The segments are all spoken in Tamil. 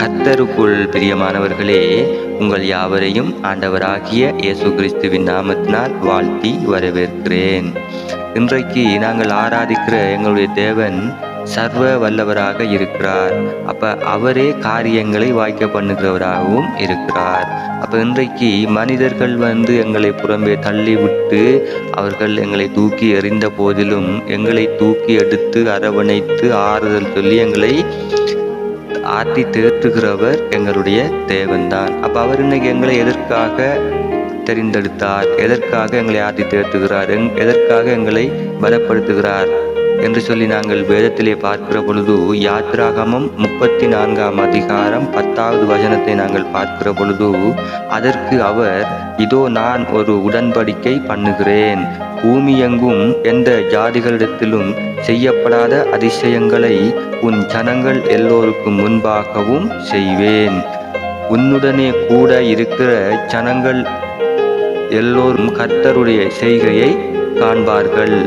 கத்தருக்குள் பிரியமானவர்களே உங்கள் யாவரையும் ஆண்டவராகிய இயேசு கிறிஸ்துவின் நாமத்தினால் வாழ்த்தி வரவேற்கிறேன். இன்றைக்கு நாங்கள் ஆராதிக்கிற எங்களுடைய தேவன் சர்வ வல்லவராக இருக்கிறார். அப்ப அவரே காரியங்களை வாய்க்க பண்ணுகிறவராகவும் இருக்கிறார். அப்ப இன்றைக்கு மனிதர்கள் வந்து எங்களை புறம்பே தள்ளி விட்டு அவர்கள் எங்களை தூக்கி எறிந்த போதிலும் எங்களை தூக்கி எடுத்து அரவணைத்து ஆறுதல் சொல்லி எங்களை ஆற்றி தேற்றுகிறவர் எங்களுடைய தேவன்தான். அப்போ அவர் இன்னைக்கு எங்களை எதற்காக தெரிந்தெடுத்தார்? எதற்காக எங்களை ஆற்றி தேற்றுகிறார்? எங் எதற்காக எங்களை பலப்படுத்துகிறார்? என்று சொல்லி நாங்கள் வேதத்திலே பார்க்கிற பொழுது யாத்ராகமம் முப்பத்தி நான்காம் அதிகாரம் பத்தாவது வசனத்தை நாங்கள் பார்க்கிற பொழுது அதற்கு அவர் இதோ நான் ஒரு உடன்படிக்கை பண்ணுகிறேன். பூமியெங்கும் எந்த ஜாதிகளிடத்திலும் செய்யப்படாத அதிசயங்களை உன் ஜனங்கள் எல்லோருக்கும் முன்பாகவும் செய்வேன். உன்னுடனே கூட இருக்கிற ஜனங்கள் எல்லோரும் கர்த்தருடைய செய்கையை காண்பார்கள்.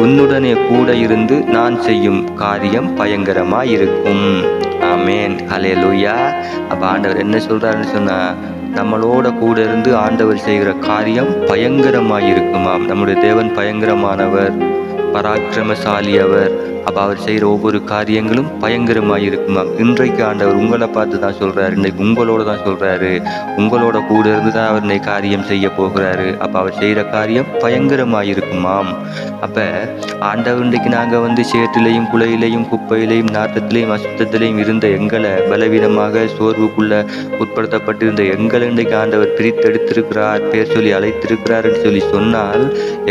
உன்னுடனே கூட இருந்து நான் செய்யும் காரியம் பயங்கரமாயிருக்கும். ஆமேன். லூயா அப்ப ஆண்டவர் என்ன சொல்றாருன்னு சொன்னா நம்மளோட கூட இருந்து ஆண்டவர் செய்கிற காரியம் பயங்கரமாயிருக்குமாம். நம்முடைய தேவன் பயங்கரமானவர். பராக்கிரமசாலி அவர் அப்போ அவர் செய்கிற ஒவ்வொரு காரியங்களும் பயங்கரமாக இருக்குமாம் இன்றைக்கு ஆண்டவர் உங்களை பார்த்து தான் சொல்கிறாரு இன்றைக்கு உங்களோட தான் சொல்கிறாரு உங்களோட கூட இருந்து தான் அவர் இன்னைக்கு காரியம் செய்ய போகிறாரு. அப்போ அவர் செய்கிற காரியம் பயங்கரமாக இருக்குமாம். அப்போ ஆண்டவர் இன்றைக்கு நாங்கள் வந்து சேற்றிலையும் குலையிலையும் குப்பையிலையும் நாட்டத்திலையும் அசுத்தத்திலையும் இருந்த எங்களை பலவீனமாக சோர்வுக்குள்ள உட்படுத்தப்பட்டிருந்த எங்களை இன்றைக்கு ஆண்டவர் பிரித்தெடுத்திருக்கிறார். பேர் சொல்லி அழைத்திருக்கிறார் என்று சொல்லி சொன்னால்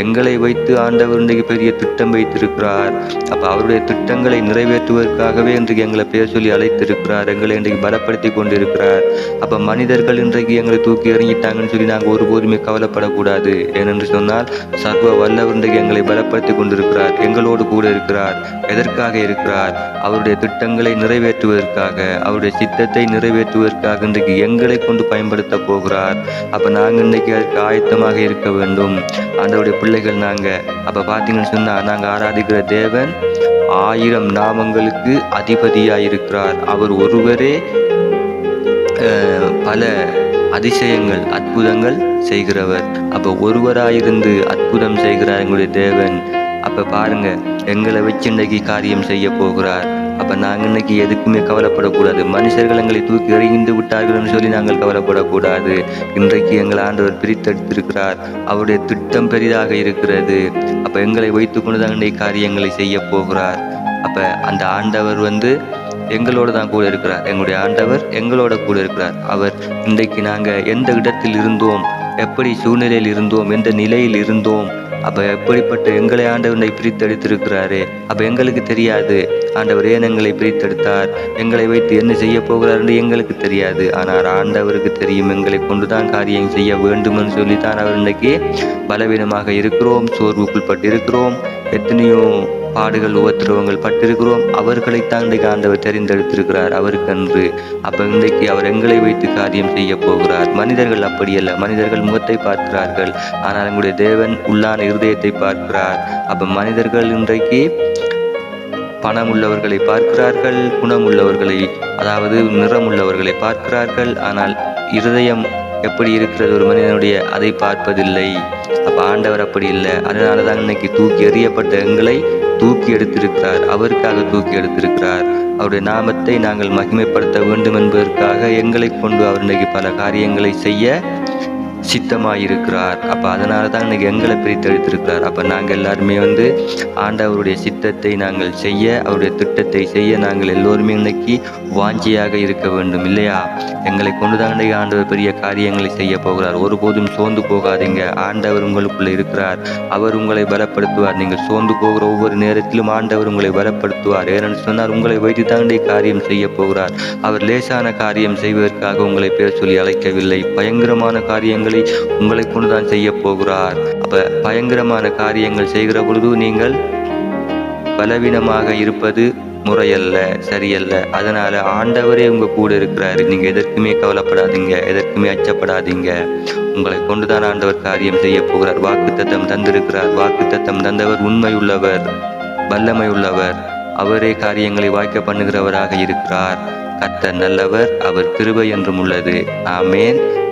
எங்களை வைத்து ஆண்டவர் இன்றைக்கு பெரிய திட்டம் வைத்திருக்கிறார். அப்போ அவருடைய திட்டங்களை நிறைவேற்றுவதற்காகவே இன்றைக்கு எங்களை பேர் சொல்லி அழைத்திருக்கிறார். எங்களை இன்றைக்கு பலப்படுத்தி கொண்டிருக்கிறார். அப்போ மனிதர்கள் இன்றைக்கு எங்களை தூக்கி இறங்கிட்டாங்கன்னு சொல்லி நாங்கள் ஒருபோதுமே கவலைப்படக்கூடாது. ஏனென்று சொன்னால் சர்வ வல்லவர் இன்றைக்கு எங்களை பலப்படுத்தி கொண்டிருக்கிறார். எங்களோடு கூட இருக்கிறார். எதற்காக இருக்கிறார்? அவருடைய திட்டங்களை நிறைவேற்றுவதற்காக அவருடைய சித்தத்தை நிறைவேற்றுவதற்காக இன்றைக்கு எங்களை கொண்டு பயன்படுத்த போகிறார். அப்போ நாங்கள் இன்றைக்கு அதுக்கு ஆயத்தமாக இருக்க வேண்டும். ஆண்டவருடைய பிள்ளைகள் நாங்கள் அப்போ பார்த்தீங்கன்னு சொன்னால் நாங்கள் ஆராதிக்கிற தேவன் ஆயிரம் நாமங்களுக்கு அதிபதியாக இருக்கிறார் அவர் ஒருவரே பல அதிசயங்கள் அற்புதங்கள் செய்கிறவர். அப்போ ஒருவராயிருந்து அற்புதம் செய்கிறார் எங்களுடைய தேவன். அப்போ பாருங்க எங்களை வச்சு இன்னைக்கு காரியம் செய்ய போகிறார். அப்ப நாங்க இன்னைக்கு எதுக்குமே கவலைப்படக்கூடாது. மனுஷர்கள் எங்களை தூக்கி எறிந்து விட்டார்கள்னு சொல்லி நாங்கள் கவலைப்படக்கூடாது. இன்றைக்கு எங்கள் ஆண்டவர் பிரித்தெடுத்திருக்கிறார். அவருடைய திட்டம் பெரிதாக இருக்கிறது. அப்ப எங்களை வைத்துக்கொண்டு தான் இன்னைக்கு காரியங்களை செய்ய போகிறார். அப்ப அந்த ஆண்டவர் வந்து எங்களோட தான் கூட இருக்கிறார். எங்களுடைய ஆண்டவர் எங்களோட கூட இருக்கிறார். அவர் இன்றைக்கு நாங்கள் எந்த இடத்தில் இருந்தோம் எப்படி சூழ்நிலையில் இருந்தோம் எந்த நிலையில் இருந்தோம் அப்போ எப்படிப்பட்ட எங்களை ஆண்டவனை பிரித்தெடுத்திருக்கிறாரு? அப்போ எங்களுக்கு தெரியாது. ஆண்டவர் ஏன் எங்களை பிரித்தெடுத்தார்? எங்களை வைத்து என்ன செய்ய போகிறார் என்று எங்களுக்கு தெரியாது. ஆனால் ஆண்டவருக்கு தெரியும் எங்களை கொண்டுதான் காரியம் செய்ய வேண்டும்னு சொல்லித்தான் அவர் இன்னைக்கு பலவீனமாக இருக்கிறோம் சோர்வுக்குள்பட்டு இருக்கிறோம் எத்தனையோ பாடுகள் உபத்திரவங்கள் பட்டிருக்கிறோம். அவர்களைத்தான் இன்றைக்கு ஆண்டவர் தெரிந்தெடுத்திருக்கிறார். அவருக்கன்று அப்ப இன்றைக்கு அவர் எங்களை வைத்து காரியம் செய்ய போகிறார். மனிதர்கள் அப்படியல்ல. மனிதர்கள் முகத்தை பார்க்கிறார்கள். ஆனால் எங்களுடைய தேவன் உள்ளான இருதயத்தை பார்க்கிறார். அப்ப மனிதர்கள் இன்றைக்கு பணம் உள்ளவர்களை பார்க்கிறார்கள் குணம் உள்ளவர்களை அதாவது நிறம் உள்ளவர்களை பார்க்கிறார்கள். ஆனால் இருதயம் எப்படி இருக்கிறது? ஒரு மனிதனுடைய அதை பார்ப்பதில்லை. அப்ப ஆண்டவர் அப்படி இல்லை. அதனால தான் இன்னைக்கு தூக்கி எறியப்பட்ட எங்களை தூக்கி எடுத்திருக்கிறார். அவருக்காக தூக்கி எடுத்திருக்கிறார். அவருடைய நாமத்தை நாங்கள் மகிமைப்படுத்த வேண்டும் என்பதற்காக எங்களை கொண்டு அவர் இன்றைக்கு பல காரியங்களை செய்ய சித்தமாயிருக்கிறார். அப்போ அதனால தான் இன்னைக்கு எங்களை பிரித்தெடுத்திருக்கிறார் அப்போ நாங்கள் எல்லாருமே வந்து ஆண்டவருடைய சித்தத்தை நாங்கள் செய்ய அவருடைய திட்டத்தை செய்ய நாங்கள் எல்லோருமே இன்னைக்கு வாஞ்சியாக இருக்க வேண்டும் இல்லையா? எங்களை கொண்டுதான் இன்னைக்கு ஆண்டவர் பெரிய காரியங்களை செய்ய போகிறார். ஒருபோதும் சோர்ந்து போகாதீங்க. ஆண்டவர் உங்களுக்குள்ளே இருக்கிறார். அவர் உங்களை பலப்படுத்துவார். நீங்கள் சோர்ந்து போகிற ஒவ்வொரு நேரத்திலும் ஆண்டவர் உங்களை பலப்படுத்துவார். ஏனென்று சொன்னார் உங்களை வைத்து தான் காரியம் செய்ய போகிறார். அவர் லேசான காரியம் செய்வதற்காக உங்களை பேர் சொல்லி அழைக்கவில்லை. பயங்கரமான காரியங்களை உங்களை கொண்டுதான் செய்ய போகிறார். அப்ப பயங்கரமான காரியங்கள் செய்கிற பொழுது நீங்கள் பலவீனமாக இருப்பது முறையல்ல சரியல்ல. அதனால ஆண்டவரே உங்க கூட இருக்கிறாரு. நீங்க எதற்குமே கவலைப்படாதீங்க எதற்குமே அச்சப்படாதீங்க. உங்களை கொண்டுதான் ஆண்டவர் காரியம் செய்ய போகிறார். வாக்குத்தத்தம் தந்திருக்கிறார். வாக்குத்தத்தம் தந்தவர் உண்மை உள்ளவர் வல்லமை உள்ளவர். அவரே காரியங்களை வாய்க்க பண்ணுகிறவராக இருக்கிறார். கத்த நல்லவர் அவர் கிருபை என்றும் உள்ளது. ஆமேன்.